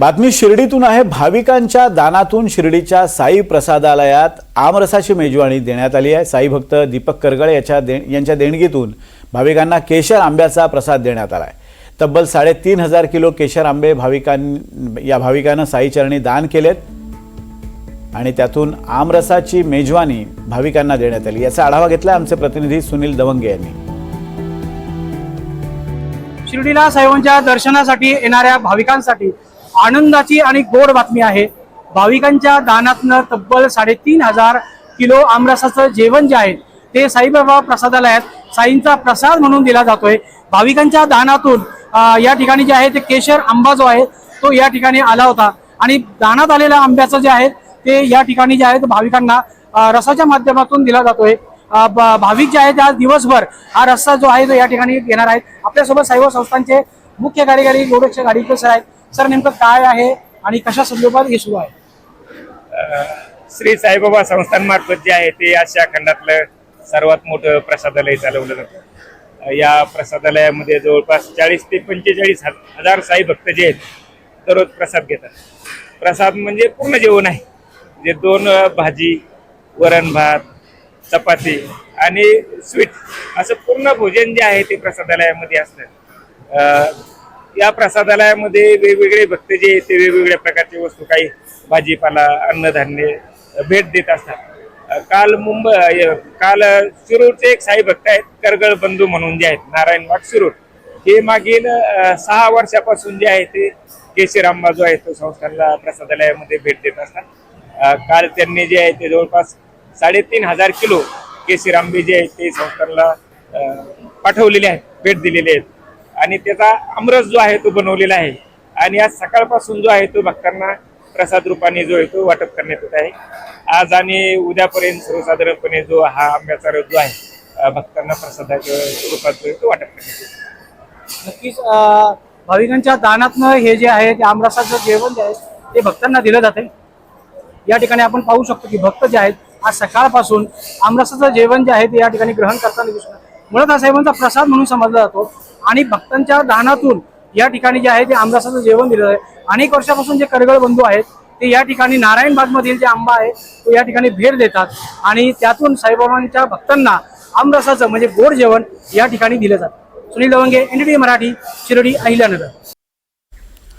बातमी शिर्डीतून आहे. भाविकांच्या दानातून शिर्डीच्या साई प्रसादालयात आमरसाची मेजवानी देण्यात आली आहे. साई भक्त दीपक करगळे याच्या दे यांच्या देणगीतून भाविकांना केशर आंब्याचा प्रसाद देण्यात आला आहे. तब्बल साडेतीन हजार किलो केशर आंबे भाविकां या भाविकानं साईचरणी दान केलेत आणि त्यातून आमरसाची मेजवानी भाविकांना देण्यात आली. याचा आढावा घेतला आमचे प्रतिनिधी सुनील दवंगे यांनी. शिर्डीला साहेबांच्या दर्शनासाठी येणाऱ्या भाविकांसाठी आनंदाची आणि गोड बातमी आहे. भाविकांच्या दानातनं तब्बल साडेतीन हजार किलो आमरसाचं जेवण जे आहे ते साईबाबा प्रसादालयात साईंचा प्रसाद म्हणून दिला जातोय. भाविकांच्या दानातून या ठिकाणी जे आहे ते केशर आंबा जो आहे तो या ठिकाणी आला होता. आणि दानात आलेल्या आंब्याचं जे आहे ते या ठिकाणी जे आहे ते भाविकांना रसाच्या माध्यमातून दिला जातोय. भाविक जे आहेत आज दिवसभर हा रस्ता जो आहे तो या ठिकाणी घेणार आहेत. आपल्यासोबत साईबा संस्थांचे मुख्य कार्यकारी गोरक्ष गाडीकर सर आहेत. सर नेमकं काय आहे आणि कशा संदर्भात हे सुरू आहे? श्री साईबाबा संस्थांमार्फत जे आहे ते आशिया खंडातलं सर्वात मोठं प्रसादालय चालवलं जातं. या प्रसादालयामध्ये जवळपास चाळीस ते पंचेचाळीस हजार साई भक्त जे आहेत दररोज प्रसाद घेतात. प्रसाद म्हणजे पूर्ण जेवण आहे. जे दोन भाजी वरण भात चपाती आणि स्वीट असं पूर्ण भोजन जे आहे ते प्रसादालयामध्ये असतं. या प्रसादालयामध्ये वेगवेगळे भक्त जे आहेत ते वेगवेगळ्या प्रकारचे वस्तू काही भाजीपाला अन्नधान्य भेट देत असतात. काल मुंबई काल शिरूरचे एक साई भक्त आहेत करगळ बंधू म्हणून जे आहेत नारायण वाट शिरूर. हे मागील सहा वर्षापासून जे आहे ते केशर आंबा जो आहे तो संस्थानला प्रसादालयामध्ये भेट देत असतात. काल त्यांनी जे आहे ते जवळपास साडेतीन हजार किलो केशर आंबे जे आहेत ते संस्थानला पाठवलेले आहेत भेट दिलेले आहेत. आणि त्याचा आमरस जो आहे तो बनवलेला आहे. आणि आज सकाळपासून जो आहे तो भक्तांना प्रसाद रूपाने जो आहे तो वाटप करण्यात येत आहे. आज आणि उद्यापर्यंत सर्वसाधारणपणे जो हा आंब्याचा रस जो आहे भक्तांना प्रसादाच्या रूपात जो आहे तो वाटप करण्यात येतो नक्कीच भाविकांच्या दानातनं हे जे आहे ते आमरसाचं जेवण जे आहे ते भक्तांना दिलं जाते या ठिकाणी आपण पाहू शकतो की भक्त जे आहेत आज सकाळपासून आमरसाचं जेवण जे आहे ते या ठिकाणी ग्रहण करताना दिसून मुळात हा साहेबांचा प्रसाद म्हणून समजला जातो. आणि भक्तांच्या दानातून या ठिकाणी जे आहे ते आमदासाचं जेवण दिलं आहे. अनेक वर्षापासून जे करगळ बंधू आहेत ते या ठिकाणी नारायणबागमधील जे आंबा आहे तो या ठिकाणी भेट देतात. आणि त्यातून साईबाबांच्या भक्तांना आमरसाचं म्हणजे गोड जेवण या ठिकाणी दिलं जातं. सुनील दवंगे एनडीटी मराठी शिर्डी अहिल्यानगर.